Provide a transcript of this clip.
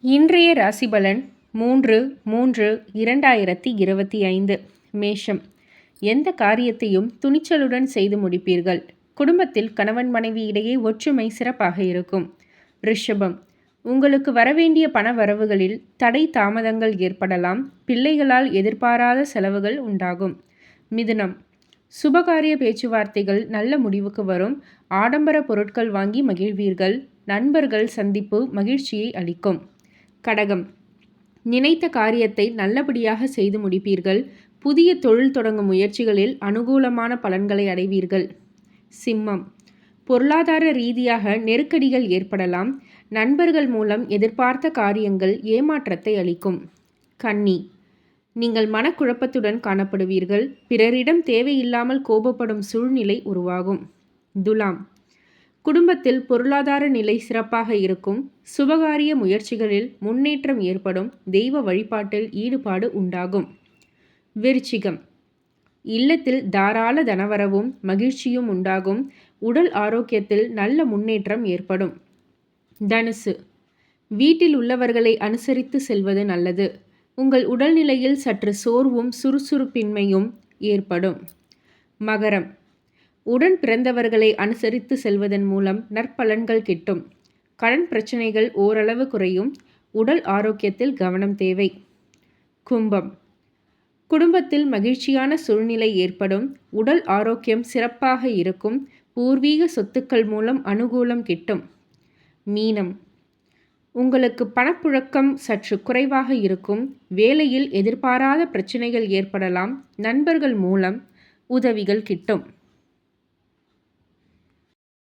இன்றைய ராசிபலன் மூன்று மூன்று இரண்டாயிரத்தி இருபத்தி ஐந்து மேஷம். எந்த காரியத்தையும் துணிச்சலுடன் செய்து முடிப்பீர்கள். குடும்பத்தில் கணவன் மனைவி இடையே ஒற்றுமை சிறப்பாக இருக்கும். ரிஷபம். உங்களுக்கு வரவேண்டிய பண வரவுகளில் தடை தாமதங்கள் ஏற்படலாம். பிள்ளைகளால் எதிர்பாராத செலவுகள் உண்டாகும். மிதுனம். சுபகாரிய பேச்சுவார்த்தைகள் நல்ல முடிவுக்கு வரும். ஆடம்பர பொருட்கள் வாங்கி மகிழ்வீர்கள். நண்பர்கள் சந்திப்பு மகிழ்ச்சியை அளிக்கும். கடகம். நினைத்த காரியத்தை நல்லபடியாக செய்து முடிப்பீர்கள். புதிய தொழில் தொடங்கும் முயற்சிகளில் அனுகூலமான பலன்களை அடைவீர்கள். சிம்மம். பொருளாதார ரீதியாக நெருக்கடிகள் ஏற்படலாம். நண்பர்கள் மூலம் எதிர்பார்த்த காரியங்கள் ஏமாற்றத்தை அளிக்கும். கன்னி. நீங்கள் மனக்குழப்பத்துடன் காணப்படுவீர்கள். பிறரிடம் தேவையில்லாமல் கோபப்படும் சூழ்நிலை உருவாகும். துலாம். குடும்பத்தில் பொருளாதார நிலை சிறப்பாக இருக்கும். சுபகாரிய முயற்சிகளில் முன்னேற்றம் ஏற்படும் தெய்வ வழிபாட்டில் ஈடுபாடு உண்டாகும். விருச்சிகம். இல்லத்தில் தாராள தனவரவும் மகிழ்ச்சியும் உண்டாகும். உடல் ஆரோக்கியத்தில் நல்ல முன்னேற்றம் ஏற்படும். தனுசு. வீட்டில் உள்ளவர்களை அனுசரித்து செல்வது நல்லது. உங்கள் உடல்நிலையில் சற்று சோர்வும் சுறுசுறுப்பின்மையும் ஏற்படும். மகரம். உடன் பிறந்தவர்களை அனுசரித்து செல்வதன் மூலம் நற்பலன்கள் கிட்டும். கடன் பிரச்சனைகள் ஓரளவு குறையும். உடல் ஆரோக்கியத்தில் கவனம் தேவை. கும்பம். குடும்பத்தில் மகிழ்ச்சியான சூழ்நிலை ஏற்படும். உடல் ஆரோக்கியம் சிறப்பாக இருக்கும். பூர்வீக சொத்துக்கள் மூலம் அனுகூலம் கிட்டும். மீனம். உங்களுக்கு பணப்புழக்கம் சற்று குறைவாக இருக்கும். வேலையில் எதிர்பாராத பிரச்சனைகள் ஏற்படலாம். நண்பர்கள் மூலம் உதவிகள் கிட்டும்.